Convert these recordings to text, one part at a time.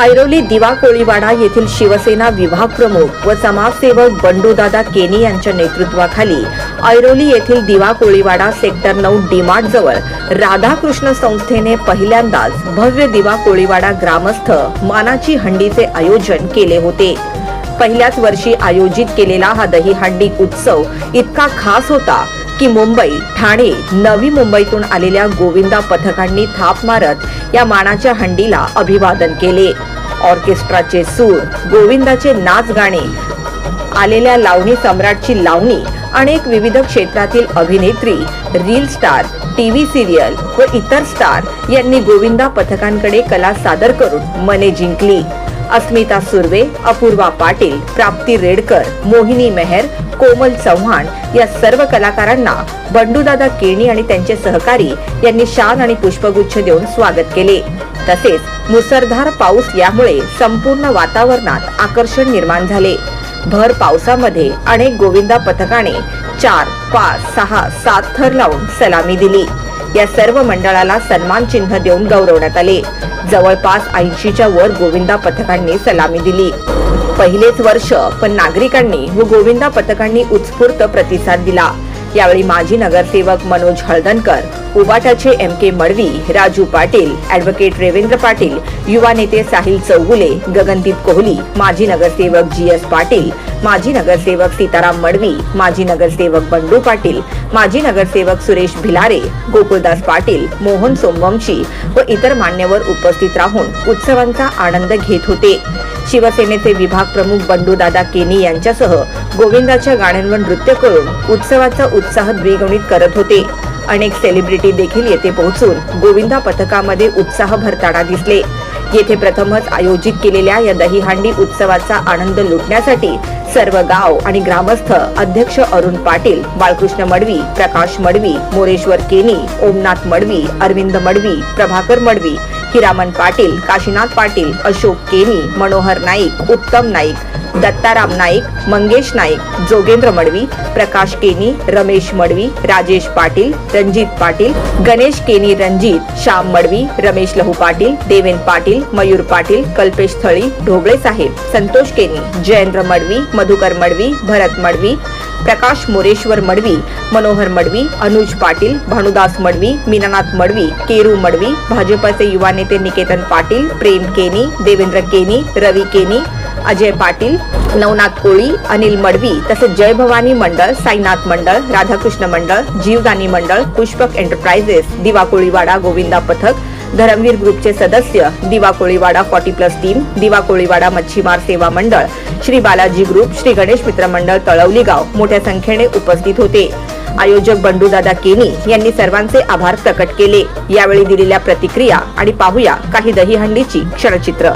ऐरोली दिवा कोळीवाडा येथील शिवसेना विभाग प्रमुख व समाजसेवक बंडूदादा केनी यांच्या नेतृत्वाखाली ऐरोली येथील दिवा कोळीवाडा सेक्टर नऊ डीमार्ट जवळ राधाकृष्ण संस्थेने पहिल्यांदाच भव्य दिवा कोळीवाडा ग्रामस्थ मानाची हंडीचे आयोजन केले होते. पहिल्याच वर्षी आयोजित केलेला हा दहीहंडी उत्सव इतका खास होता की मुंबई ठाणे नवी मुंबईतून आलेल्या गोविंदा पथकांनी थाप मारत या मानाच्या हंडीला अभिवादन केले. ऑर्केस्ट्राचे सूर गोविंदाचे नाच गाणे आलेल्या लावणी सम्राटची लावणी अनेक विविध क्षेत्रातील अभिनेत्री रील स्टार टीव्ही सिरियल व इतर स्टार यांनी गोविंदा पथकांकडे कला सादर करून मने जिंकली. अस्मिता सुर्वे अपूर्वा पाटील प्राप्ती रेडकर मोहिनी मेहर कोमल चव्हाण या सर्व कलाकारांना बंडूदादा केणी आणि त्यांचे सहकारी यांनी शान आणि पुष्पगुच्छ देऊन स्वागत केले. तसेच मुसळधार पाऊस यामुळे संपूर्ण वातावरणात आकर्षण निर्माण झाले. भर पावसामध्ये अनेक गोविंदा पथकाने चार पाच सहा सात थर लावून सलामी दिली. या सर्व मंडळाला सन्मान चिन्ह देऊन गौरवण्यात आले. जवळपास ऐंशीच्या वर गोविंदा पथकांनी सलामी दिली. पहिलेच वर्ष पण नागरिकांनी व गोविंदा पथकांनी उत्स्फूर्त प्रतिसाद दिला. यावेळी माजी नगरसेवक Manoj Haldankar उबाटाचे M K Madvi Raju Patil advocate Revendra Patil युवा नेते साहिल चौगुले गगनदीप कोहली माजी नगरसेवक जी एस पाटील माजी नगरसेवक सीताराम मडवी माजी नगरसेवक बंडू पाटील माजी नगरसेवक सुरेश भिलारे गोकुळदास पाटील मोहन सोमवंशी व इतर मान्यवर उपस्थित राहून उत्सवांचा आनंद घेत होते. शिवसेनेचे विभाग प्रमुख बंडूदादा केनी यांच्यासह गोविंदाच्या गाण्यांवर नृत्य करून उत्सवाचा उत्साह द्विगुणित करत होते. अनेक सेलिब्रिटी देखील येथे पोहोचून गोविंदा पथकामध्ये उत्साह भरताना दिसले. येथे प्रथमच आयोजित केलेल्या या दहीहांडी उत्सवाचा आनंद लुटण्यासाठी सर्व गाव आणि ग्रामस्थ अध्यक्ष अरुण पाटील बाळकृष्ण मडवी प्रकाश मडवी मोरेश्वर केनी ओमनाथ मडवी अरविंद मडवी प्रभाकर मडवी हिरामन पाटील काशीनाथ पाटील अशोक केनी मनोहर नाईक उत्तम नाईक दत्ताराम नाईक मंगेश नाईक जोगेंद्र मडवी प्रकाश केनी रमेश मडवी राजेश पाटील रणजित पाटील गणेश केनी रणजित श्याम मडवी रमेश लहू पाटील देवेन पाटील मयूर पाटील कल्पेश थळी ढोबळे साहेब संतोष केनी जयेंद्र मडवी मधुकर मडवी भरत मडवी प्रकाश मोरेश्वर मडवी मनोहर मडवी अनुज पाटील भानुदास मडवी मीनानाथ मडवी केरू मडवी भाजपचे युवा नेते निकेतन पाटील प्रेम केनी देवेंद्र केनी रवी केनी अजय पाटील नवनाथ कोळी अनिल मडवी तसेच जय भवानी मंडळ साईनाथ मंडळ राधाकृष्ण मंडळ जीवदानी मंडळ पुष्पक एंटरप्राइजेस दिवा कोळीवाडा गोविंदा पथक धरमवीर ग्रुपचे सदस्य दिवा कोळीवाडा फॉर्टी प्लस टीम दिवा कोळीवाडा मच्छीमार सेवा मंडळ श्री बालाजी ग्रुप श्री गणेश मित्र मंडळ तळवली गाव मोठ्या संख्येने उपस्थित होते. आयोजक बंडूदादा केनी यांनी सर्वांचे आभार प्रकट केले. यावेळी दिलेल्या प्रतिक्रिया आणि पाहूया काही दहीहंडीची क्षणचित्र.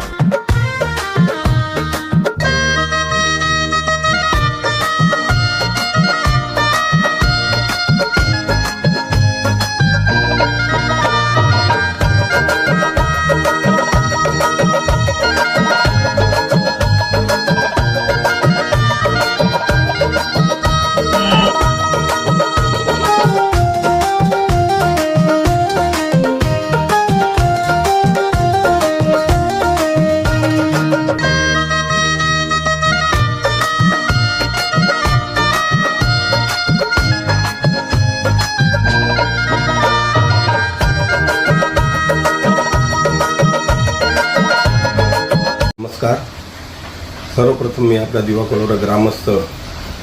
सर्वप्रथम मी आपल्या दिवा ग्रामस्थ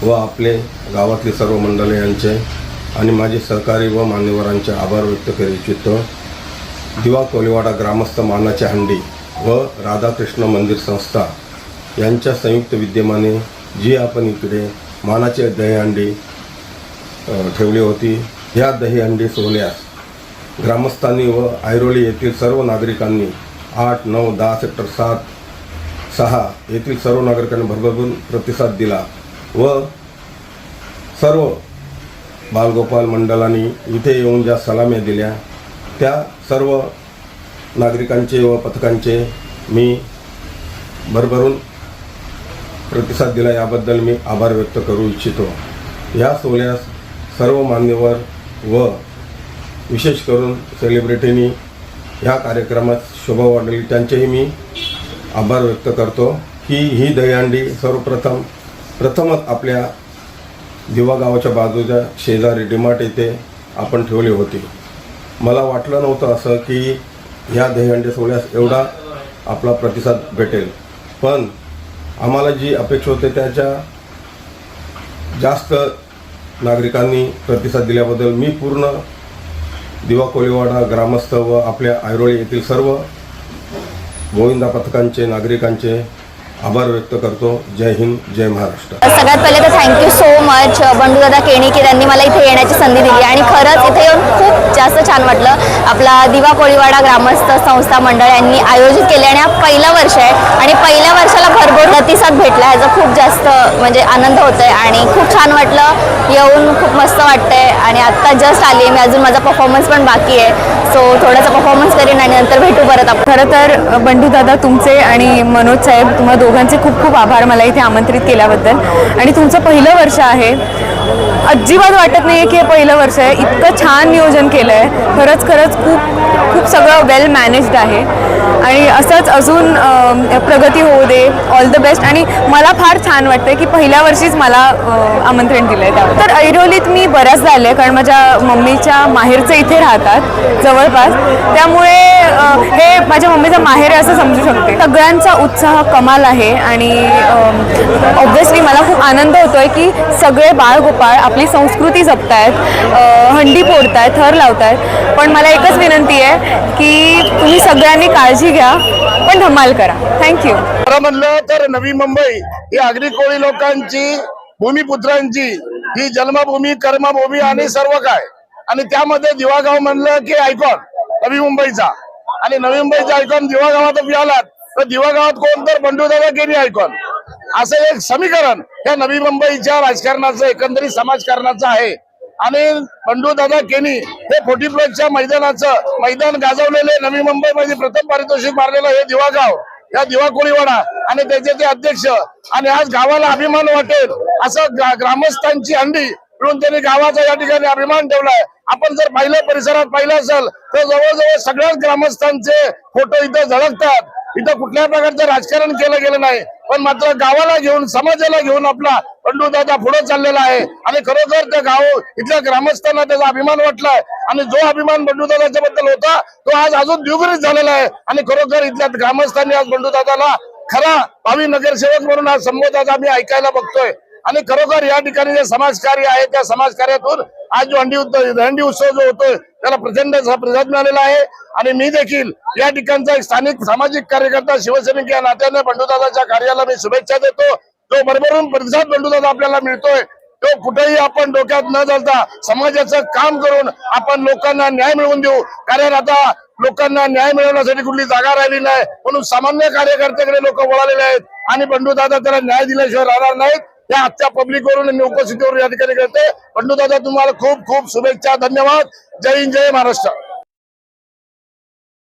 व आपले गावातले सर्व मंडळे यांचे आणि माझे सहकारी व मान्यवरांचे आभार व्यक्त करू इच्छितो. दिवा कोलिवाडा ग्रामस्थ मानाची हंडी व राधाकृष्ण मंदिर संस्था यांच्या संयुक्त विद्यमाने जी आपण इकडे मानाची दहीहंडी ठेवली होती. ह्या दहीहंडी सोहळ्यास ग्रामस्थांनी व ऐरोली येथील सर्व नागरिकांनी आठ नऊ दहा सेक्टर सात सहा येथील सर्व नागरिकांनी भरभरून प्रतिसाद दिला व सर्व बालगोपाल मंडळांनी इथे येऊन ज्या सलाम्या दिल्या त्या सर्व नागरिकांचे व पथकांचे मी भरभरून प्रतिसाद दिला. याबद्दल मी आभार व्यक्त करू इच्छितो. या सोहळ्यास सर्व मान्यवर व विशेष करून सेलिब्रिटींनी ह्या कार्यक्रमात शोभा वाढली. त्यांचेही मी आभार व्यक्त करतो. की ही दहीहंडी सर्वप्रथम प्रथमच आपल्या दिवा गावाच्या बाजूच्या शेजारी डिमार्ट येथे आपण ठेवली होती. मला वाटलं नव्हतं असं की ह्या दहीहंडी सोहळ्यास एवढा आपला प्रतिसाद भेटेल. पण आम्हाला जी अपेक्षा होते त्याच्या जास्त नागरिकांनी प्रतिसाद दिल्याबद्दल मी पूर्ण दिवा कोळीवाडा ग्रामस्थ व आपल्या ऐरोळी येथील सर्व गोविंदा पथकांचे नागरिकांचे आभार व्यक्त करतो. जय हिंद जय महाराष्ट्र. सगळ्यात पहिले तर thank you so much Bandudada Keni की त्यांनी मला इथे येण्याची संधी दिली. आणि खरंच इथे येऊन खूप जास्त छान वाटलं. आपला दिवा कोळीवाडा ग्रामस्थ संस्था मंडळ यांनी आयोजित केले आणि हा पहिला वर्ष आहे. आणि पहिल्या वर्षाला भरपूर प्रतिसाद भेटला ह्याचा खूप जास्त म्हणजे आनंद होत आहे आणि खूप छान वाटलं. येऊन खूप मस्त वाटतंय. आणि आत्ता जस्ट आली आहे मी. अजून माझा परफॉर्मन्स पण बाकी आहे. सो थोडासा परफॉर्मन्स करीन आणि नंतर भेटू परत आपण. खरं तर बंडू दादा तुमचे आणि मनोज साहेब तुम्हा दोघांचे खूप खूप आभार मला इथे आमंत्रित केल्याबद्दल. आणि तुमचं पहिलं वर्ष आहे. अजिबात वाटत नाही की हे पहिलं वर्ष आहे. इतकं छान नियोजन केलं आहे खरंच खरंच खूप खूप सगळं वेल मॅनेज्ड आहे. आणि असंच अजून प्रगती होऊ दे. ऑल द बेस्ट आणि मला फार छान वाटतं की पहिल्या वर्षीच मला आमंत्रण दिलं आहे त्यावर. तर ऐरोलीत मी बऱ्याचदा आले कारण माझ्या मम्मीच्या माहेरचं इथे राहतात जवळपास. त्यामुळे हे माझ्या मम्मीचं माहेर आहे असं समजू शकते. सगळ्यांचा उत्साह कमाल आहे आणि ऑब्व्हियसली मला खूप आनंद होतोय की सगळे बाळगोपाळ आपली संस्कृती जपतायत हंडी फोडतायत थर लावतायत. पण मला एकच विनंती आहे की तुम्ही सगळ्यांनी काळजी घ्या पण धमाल करा. थँक्यू खरं म्हणलं तर नवी मुंबई ही आगरी कोळी लोकांची भूमिपुत्रांची ही जन्मभूमी कर्मभूमी आणि सर्व काय. आणि त्यामध्ये दिवागाव म्हणलं की आयकॉन नवी मुंबईचा. आणि नवी मुंबईचा आयकॉन दिवागावात आलात तर दिवागावात कोण तर बंडूदादा केली आयकॉन असं एक समीकरण या नवी मुंबईच्या राजकारणाचं एकंदरीत समाजकारणाचं आहे. आणि बंडूदादा केनी हे फोर्टी प्लसच्या मैदानाचं मैदान गाजवलेले नवी मुंबईमध्ये प्रथम पारितोषिक मारलेलं हे दिवागाव या दिवा कोळीवाडा आणि त्याचे ते अध्यक्ष. आणि आज गावाला अभिमान वाटेल असं ग्रामस्थांची हंडी म्हणून त्यांनी गावाचा या ठिकाणी अभिमान ठेवलाय. आपण जर पाहिलं परिसरात पाहिलं असेल तर जवळजवळ सगळ्याच ग्रामस्थांचे फोटो इथं झळकतात. इथं कुठल्या प्रकारचं राजकारण केलं गेलं नाही. पण मात्र गावाला घेऊन समाजाला घेऊन आपला बंडू दादा पुढे चाललेला आहे. आणि खरोखर त्या गाव इथल्या ग्रामस्थांना त्याचा अभिमान वाटलाय. आणि जो अभिमान बंडू दादाच्या बद्दल होता तो आज अजून द्विगुणित झालेला आहे. आणि खरोखर इथल्या ग्रामस्थांनी आज बंडू दादाला खरा भावी नगरसेवक म्हणून आज संबोधाचा आम्ही ऐकायला बघतोय. आणि खरोखर या ठिकाणी जे समाजकार्य आहे त्या समाजकार्यातून आज जो हंडी दहंडी उत्सव जो होतोय त्याला प्रचंड असा प्रतिसाद मिळालेला आहे. आणि मी देखील या ठिकाणचा एक स्थानिक सामाजिक कार्यकर्ता शिवसैनिक या नात्याने बंडूदादाच्या कार्याला मी शुभेच्छा देतो. जो भरभरून प्रतिसाद बंडूदादा आपल्याला मिळतोय तो कुठेही आपण डोक्यात न जाता समाजाचं काम करून आपण लोकांना न्याय मिळवून देऊ. कारण आता लोकांना न्याय मिळवण्यासाठी कुठली जागा राहिली नाही म्हणून सामान्य कार्यकर्त्याकडे लोक वळालेले आहेत. आणि बंडूदादा त्याला न्याय दिल्याशिवाय राहणार नाहीत. या आजच्या पब्लिक वरून मी उपस्थितीवरून या ठिकाणी करते बंडूदादा तुम्हाला खूप खूप शुभेच्छा धन्यवाद. जय हिंद जय महाराष्ट्र.